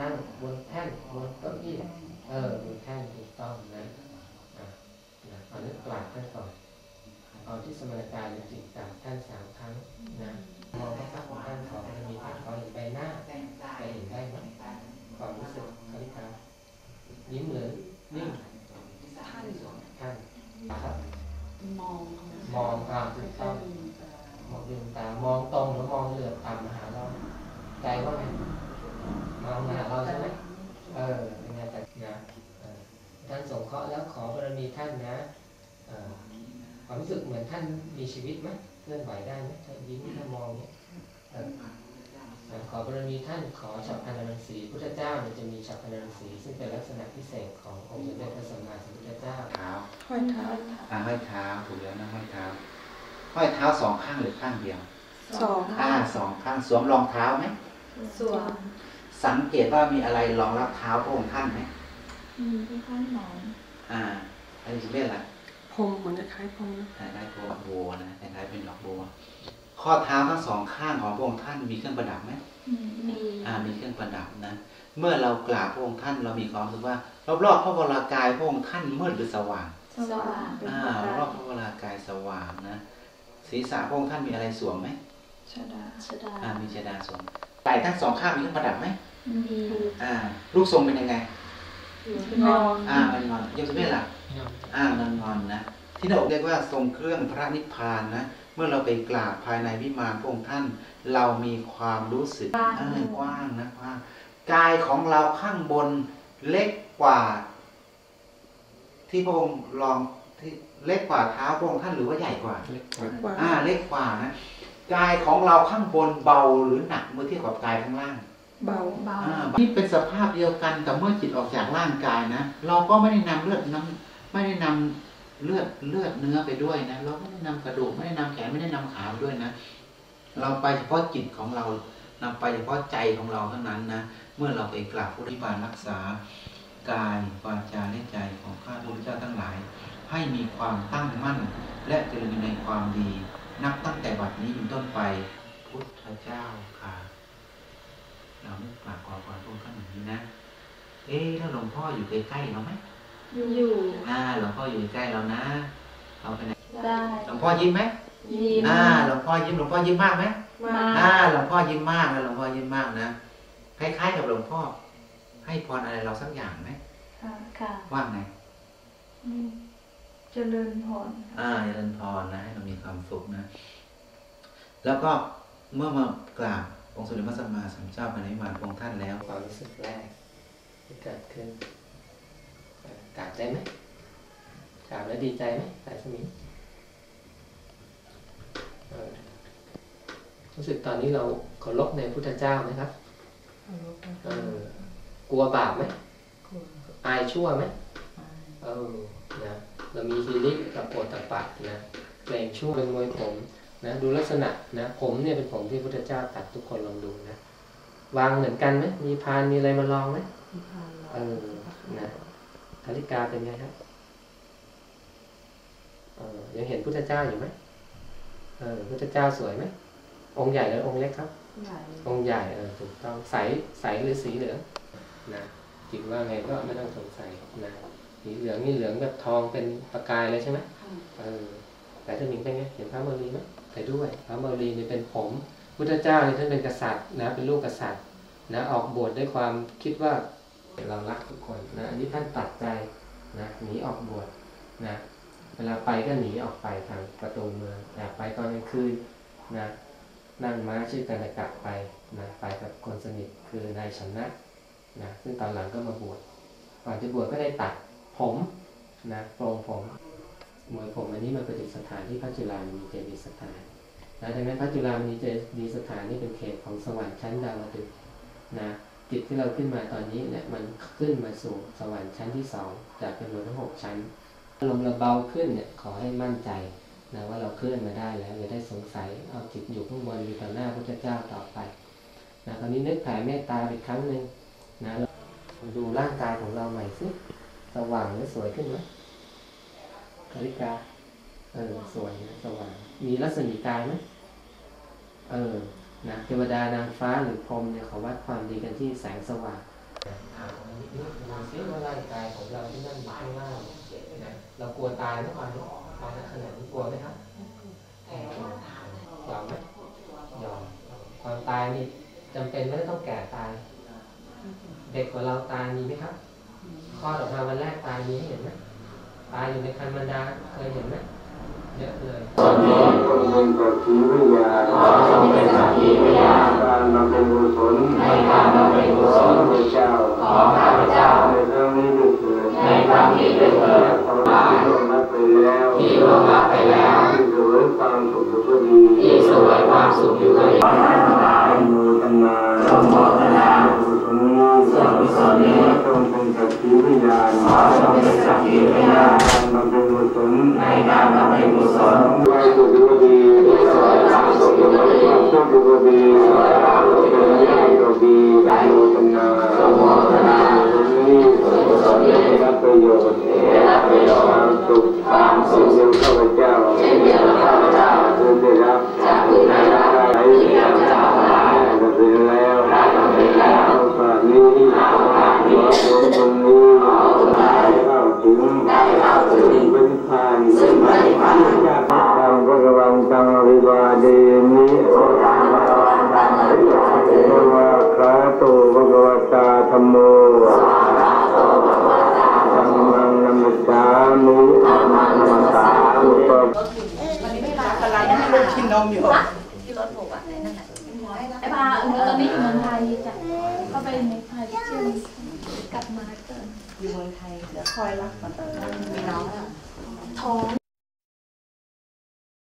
นั่งบนแท่นบนเก้าอี้เออบนแท่นถูกต้องนะอะนะเอานึกกราบท่านก่อนเอาที่สมณการจิตกราบท่านสามครั้งนะมองพระพักตร์ของท่านขอให้มีแต่ขอเห็นใบหน้าไปเห็นได้ไหมความรู้สึกคาริกายิ้มหรือนิ่งท่านท่านครับมองมองตามถูกต้องมองลืมตามองตรงหรือมองเหลือบต่ำมาหาเราใจว่าไง มองมาหาเราใช่ไหมเออเป็นไงแต่นะเออท่านสงเคราะห์แล้วขอบารมีท่านนะเออความรู้สึกเหมือนท่านมีชีวิตไหมเคลื่อนไหวได้ไหมถ้ายิ้มถ้ามองเนี่ยเออเออขอบารมีท่านขอฉับพลันรังสีพุทธเจ้าเนี่ยจะมีฉับพลันรังสีซึ่งเป็นลักษณะพิเศษขององค์สมเด็จพระสัมมาสัมพุทธเจ้าเท้าห้อยเท้าอ่าห้อยเท้าถูกแล้วนะห้อยเท้าห้อยเท้าสองข้างหรือข้างเดียวสองอ่าสองข้างสวมรองเท้าไหมสวม สังเกตว่ามีอะไรรองรับเท้าพระองค์ท่านไหมมีที่ข้างหนอนอ่าอันนี้เรียกอะไรพรมเหมือนจะคล้ายพรมนะคล้ายๆดอกบัวนะคล้ายๆเป็นดอกบัวข้อเท้าทั้งสองข้างของพระองค์ท่านมีเครื่องประดับไหมมีอ่ามีเครื่องประดับนะ เมื่อเรากราบพระองค์ท่านเรามีความรู้สึกว่ารอบๆพระวรากายพระองค์ท่านมืดหรือสว่างสว่างอ่ารอบพระวรากายสว่างนะศีรษะพระองค์ท่านมีอะไรสวมไหมชดาชดาอ่ามีชดาสวมไหล่ทั้งสองข้างมีเครื่องประดับไหม มีอ่ารูปทรงเป็นยังไงนอนอ่ามันงอนยกสเมธล่ะอ่ามันงอนนะที่เราเรียกว่าทรงเครื่องพระนิพพานนะเมื่อเราไปกราบภายในวิมานพระองค์ท่าน เรามีความรู้สึกเออกว้างนะกว้างกายของเราข้างบนเล็กกว่า ที่พระองค์ลองที่เล็กกว่าเท้าพระองค์ท่านหรือว่าใหญ่กว่าเล็กกว่ากว่าอ่าเล็กกว่านะกายของเราข้างบนเบาหรือหนักเมื่อเทียบกับกายข้างล่าง เบาเบาอ่าที่เป็นสภาพเดียวกันแต่เมื่อจิตออกจากร่างกายนะ เราก็ไม่ได้นำเลือดน้ำไม่ได้นำเลือดเลือดเนื้อไปด้วยนะ เราไม่ได้นำกระดูกไม่ได้นำแขนไม่ได้นำขาไปด้วยนะ เราไปเฉพาะจิตของเรานำไปเฉพาะใจของเราเท่านั้นนะ เมื่อเราไปกราบพุทธิบาลรักษากายวาจาและใจของข้าพุทธเจ้าทั้งหลาย ให้มีความตั้งมั่น และเจริญในความดี นับตั้งแต่บัดนี้เป็นต้นไป พุทธเจ้าค่ะ เราไม่กราบขอพรพระองค์ท่านอย่างนี้นะ เอ๊ะถ้าหลวงพ่ออยู่ใกล้ๆเราไหมอยู่อ่าหลวงพ่ออยู่ใกล้เรานะเราไปไหนได้หลวงพ่อยิ้มไหมยิ้มอ่าหลวงพ่อยิ้มหลวงพ่อยิ้มมากไหมมาอ่าหลวงพ่อยิ้มมากนะหลวงพ่อยิ้มมากนะคล้ายๆกับหลวงพ่อ ให้พรอะไรเราสักอย่างไหมค่ะค่ะว่าไงอืมเจริญพรอ่าเจริญพรนะให้เรามีความสุขนะ แล้วก็เมื่อมากราบ องค์สมเด็จพระสัมมาสัมพุทธเจ้าภายในวิมานพระองค์ท่านแล้วความรู้สึกแรกที่เกิดขึ้นเอ่อกราบได้ไหมกราบแล้วดีใจไหมสายสมิงเออรู้สึกตอนนี้เราเคารพในพุทธเจ้าไหมครับเออกลัวบาปไหมอายชั่วไหมเออนะเรามีฮีริกับโอตตปะนะเกรงชั่วเป็นมวยผม นะดูลักษณะนะผมเนี่ยเป็นผมที่พุทธเจ้าตัดทุกคนลองดูนะวางเหมือนกันไหมมีพานมีอะไรมาลองไหมเออนะธาริกาเป็นไงครับเออยังเห็นพุทธเจ้าอยู่ไหมเออพุทธเจ้าสวยไหมองค์ใหญ่หรือองค์เล็กครับใหญ่องค์ใหญ่เออถูกต้องใสใสหรือสีเหลืองนะจิตว่าไงก็ไม่ต้องสงสัยนะสีเหลืองนี่เหลืองแบบทองเป็นประกายเลยใช่ไหมเออแต่ท่านหญิงเป็นไงเห็นพระโมลีไหม ไปด้วยพระโมลีนี่เป็นผมพุทธเจ้าเนี่ยท่านเป็นกษัตริย์นะเป็นลูกกษัตริย์นะออกบวชด้วยความคิดว่าเรารักทุกคนนะอันนี้ท่านตัดใจนะหนีออกบวชนะเวลาไปก็หนีออกไปทางประตูเมืองอยากไปตอนกลางคืนนะนั่งม้าชื่อกันกลับไปนะไปกับคนสนิทคือนายชนะนะซึ่งตอนหลังก็มาบวชก่อนจะบวชก็ได้ตัดผมนะโปรงผม มวยผมอันนี้มันประดิษฐานที่พระจุฬามณีเจดีย์สถานนะดังนั้นพระจุฬามณีเจดีย์สถานนี่เป็นเขตของสวรรค์ชั้นดาวดึงส์นะจิตที่เราขึ้นมาตอนนี้เนี่ยมันขึ้นมาสู่สวรรค์ชั้นที่สองจากจำนวนทั้งหกชั้นลมณ์เราเบาขึ้นเนี่ยขอให้มั่นใจนะว่าเราเคลื่อนมาได้แล้วอย่าได้สงสัยเอาจิตอยู่ข้างบนอยู่ต่อหน้าพระเจ้าต่อไปนะตอนนี้นึกแผ่เมตตาอีกครั้งหนึ่งนะเราดูร่างกายของเราใหม่สิสว่างหรือสวยขึ้นไหม คาริกา เออ สวยนะสว่าง มีรัศมีกายไหมเออ นะเทวดานางฟ้าหรือพรหมเนี่ยเขาวัดความดีกันที่แสงสว่างดูซิว่าร่างกายของเราที่นั่นอยู่ข้างล่างนะเรากลัวตายเมื่อวานนี้ตอนนั้นขนาดนี้กลัวไหมครับยอมไหมยอมความตายนี่จำเป็นไม่ได้ต้องแก่ตาย เด็กกว่าเราตายมีไหมครับคลอดออกมาวันแรกตายมีให้เห็นไหม ตายอยู่ในคันมันดาเคยเห็นไหมเยอะเลยตอนนี้ต้องเป็นสักขีพยานขอจงเป็นสักขีพยานการมาเป็นกุศลในการมาเป็นกุศลของเจ้าของข้าพเจ้าในครั้งนี้ด้วยเถิดในครั้งนี้ด้วยเถิดขอที่ร่วงรับไปแล้วที่ร่วงรับไปแล้วที่สวยความสุขอยู่ก็ดีที่สวยความสุขอยู่ก็ดีอนุโมทนาอนุโมทนากุ สักขีพยานขอจงเป็นสักขีพยานการมาเป็นกุศลในการมาเป็นกุศลความสุขอยู่ก็ดีความสุขอยู่ก็ดีความสุขดีความสุขอยู่ก็ดีอนุโมทนาอนุโมทนากุศลนี้กุศลนี้ได้รับประโยชน์ได้รับประโยชน์ความสุขความสุขเดียวข้าพเจ้าเช่นเดียวกับข้าพเจ้าจะได้รับจากผู้ได้รับได้ที่ข้าพเจ้าได้บำเพ็ญแล้วได้บำเพ็ญแล้วโอกาสนี้ขอผลบุญนี้ได้เข้าถึงได้เข้าถึงปฏิภาณซึ่งปฏิภาณญาติธรรมพระวังตังอภิวาเดมิโอตังพระวังตังอภิวาเดมิวะคาโตภะคะวตนัมมิสามิธัมมังนัมมิสามิปะ ไอ้พาตอนนี้อยู่เมืองไทยจ้ะเข้าไปในไทยเชื่อม กลับมาเกินอยู่เมืองไทยเดี๋ยวคอยรับก่อนมีน้องอะท้อง